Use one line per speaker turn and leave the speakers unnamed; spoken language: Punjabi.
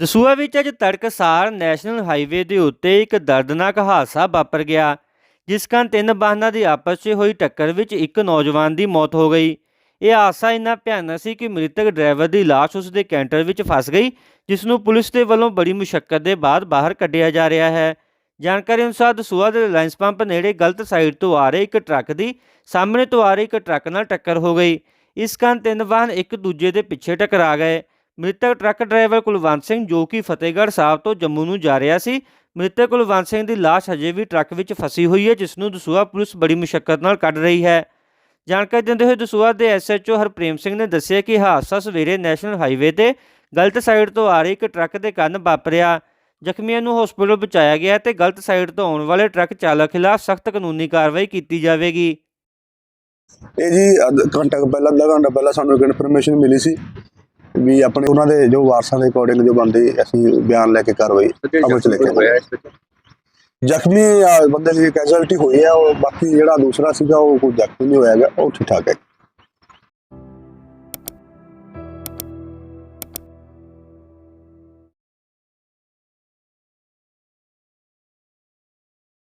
ਦਸੂਆ ਵਿੱਚ ਅੱਜ ਤੜਕਸਾਰ ਨੈਸ਼ਨਲ ਹਾਈਵੇ ਦੇ ਉੱਤੇ ਇੱਕ ਦਰਦਨਾਕ ਹਾਦਸਾ ਵਾਪਰ ਗਿਆ, ਜਿਸ ਕਾਰਨ ਤਿੰਨ ਵਾਹਨਾਂ ਦੀ ਆਪਸ 'ਚ ਹੋਈ ਟੱਕਰ ਵਿੱਚ ਇੱਕ ਨੌਜਵਾਨ ਦੀ ਮੌਤ ਹੋ ਗਈ। ਇਹ ਹਾਦਸਾ ਇੰਨਾ ਭਿਆਨਕ ਸੀ ਕਿ ਮ੍ਰਿਤਕ ਡਰਾਈਵਰ ਦੀ ਲਾਸ਼ ਉਸ ਦੇ ਕੈਂਟਰ ਵਿੱਚ ਫਸ ਗਈ, ਜਿਸ ਨੂੰ ਪੁਲਿਸ ਦੇ ਵੱਲੋਂ ਬੜੀ ਮੁਸ਼ਕਲ ਦੇ ਬਾਅਦ ਬਾਹਰ ਕੱਢਿਆ ਜਾ ਰਿਹਾ ਹੈ। ਜਾਣਕਾਰੀ ਅਨੁਸਾਰ ਦਸੂਆ ਦੇ ਰਿਲਾਇੰਸ ਪੰਪ ਨੇੜੇ ਗਲਤ ਸਾਈਡ ਤੋਂ ਆ ਰਹੇ ਇੱਕ ਟਰੱਕ ਦੀ ਸਾਹਮਣੇ ਤੋਂ ਆ ਰਹੇ ਇੱਕ ਟਰੱਕ ਨਾਲ ਟੱਕਰ ਹੋ ਗਈ। ਇਸ ਕਾਰਨ ਤਿੰਨ ਵਾਹਨ ਇੱਕ ਦੂਜੇ ਦੇ ਪਿੱਛੇ ਟਕਰਾ ਗਏ। ਮ੍ਰਿਤਕ ਟਰੱਕ ਡਰਾਈਵਰ ਕੁਲਵੰਤ ਸਿੰਘ ਜੋ ਕਿ ਫਤਿਹਗੜ੍ਹ ਸਾਹਿਬ ਤੋਂ ਜੰਮੂ ਨੂੰ ਜਾ ਰਿਹਾ ਸੀ, ਮ੍ਰਿਤਕ ਕੁਲਵੰਤ ਸਿੰਘ ਦੀ ਲਾਸ਼ ਹਜੇ ਵੀ ਟਰੱਕ ਵਿੱਚ ਫਸੀ ਹੋਈ ਹੈ, ਜਿਸ ਨੂੰ ਦਸੂਹਾ ਪੁਲਿਸ ਬੜੀ ਮੁਸ਼ਕਲ ਨਾਲ ਕੱਢ ਰਹੀ ਹੈ। ਜਾਣਕਾਰੀ ਦਿੰਦੇ ਹੋਏ ਦਸੂਹਾ ਦੇ ਐਸਐਚਓ ਹਰਪ੍ਰੇਮ ਸਿੰਘ ਨੇ ਦੱਸਿਆ ਕਿ ਹਾਦਸਾ ਸਵੇਰੇ ਨੈਸ਼ਨਲ ਹਾਈਵੇ ਤੇ ਗਲਤ ਸਾਈਡ ਤੋਂ ਆ ਰਹੀ ਇੱਕ ਟਰੱਕ ਦੇ ਕੰਨ ਵਾਪਰਿਆ। ਜ਼ਖਮੀਆਂ ਨੂੰ ਹਸਪਤਾਲ ਪਹੁੰਚਾਇਆ ਗਿਆ ਤੇ ਗਲਤ ਸਾਈਡ ਤੋਂ ਆਉਣ ਵਾਲੇ ਟਰੱਕ ਚਾਲਕ ਖਿਲਾਫ ਸਖਤ ਕਾਨੂੰਨੀ ਕਾਰਵਾਈ ਕੀਤੀ ਜਾਵੇਗੀ।
ਇਹ ਜੀ ਅੱਧ ਘੰਟਾ ਕੁ ਪਹਿਲਾਂ, ਅੱਧਾ ਘੰਟਾ ਪਹਿਲਾਂ ਸਾਨੂੰ ਇੱਕ ਇਨਫੋਰਮੇਸ਼ਨ ਮਿਲੀ ਸੀ ਵੀ ਆਪਣੇ ਉਹਨਾਂ ਦੇ ਜੋ ਵਾਰਸਾਂ ਦੇ ਅਕੋਰਡਿੰਗ ਜੋ ਬੰਦੇ ਅਸੀਂ ਬਿਆਨ ਲੈ ਕੇ ਕਾਰਵਾਈ ਅਮਲ ਚ ਲੈ ਕੇ। ਜ਼ਖਮੀ ਬੰਦੇ ਦੀ ਕੈਜੁਅਲਟੀ ਹੋਈ ਹੈ ਉਹ ਬਾਕੀ ਜਿਹੜਾ ਦੂਸਰਾ ਸੀਗਾ ਉਹ ਕੋਈ ਜ਼ਖਮੀ ਨਹੀਂ ਹੋਇਆ ਹੈਗਾ ਉਹ ਠੀਕ ਠਾਕ ਹੈ